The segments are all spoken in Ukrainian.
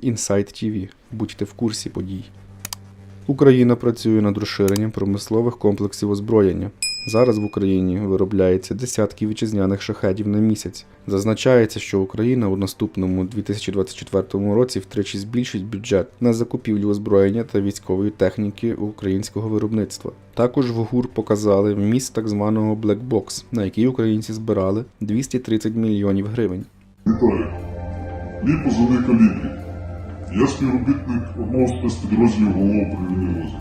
Інсайт TV. Будьте в курсі подій. Україна працює над розширенням промислових комплексів озброєння. Зараз в Україні виробляється десятки вітчизняних шахедів на місяць. Зазначається, що Україна у наступному 2024 році втричі збільшить бюджет на закупівлю озброєння та військової техніки українського виробництва. Також в ГУР показали вміст так званого Black Box, на який українці збирали 230 мільйонів гривень. Вітаю. Мій позивний калібрі. Я співробітник одного з спецпідрозділів головного управління розвитку.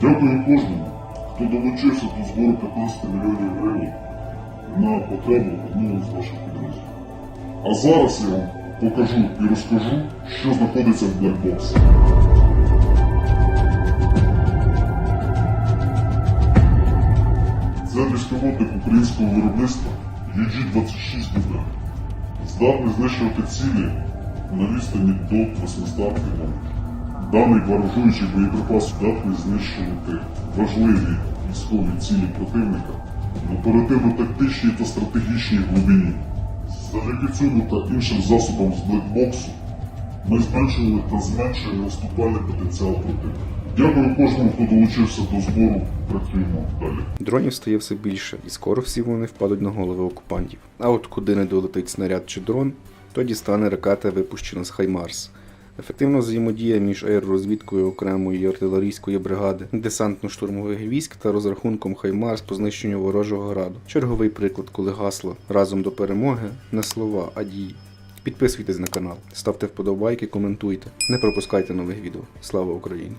Дякую кожному, хто долучився до збору 15 мільйонів гривень на потребу одного з ваших підрозділів. А зараз я вам покажу і розкажу, що знаходиться в блекбоксі. Це безпілотник українського виробництва UG-26 БД. Здатний знищувати цілі на відстані до 800. Даний ворожуючий боєприпас здатний знищувати важливі військові цілі противника в оперативно-тактичній та стратегічній глибині. Завдяки цьому та іншим засобам з блекбоксу ми зменшили та зменшуємо наступальний потенціал противника. Дякую кожному, хто долучився до збору. Працюємо далі. Дронів стає все більше, і скоро всі вони впадуть на голови окупантів. А от куди не долетить снаряд чи дрон, то дістане ракета, випущена з Хаймарс. Ефективна взаємодія між аеророзвідкою окремої артилерійської бригади, десантно-штурмових військ та розрахунком Хаймарс по знищенню ворожого граду. Черговий приклад, коли гасло разом до перемоги не слова, а дії. Підписуйтесь на канал, ставте вподобайки, коментуйте. Не пропускайте нових відео. Слава Україні!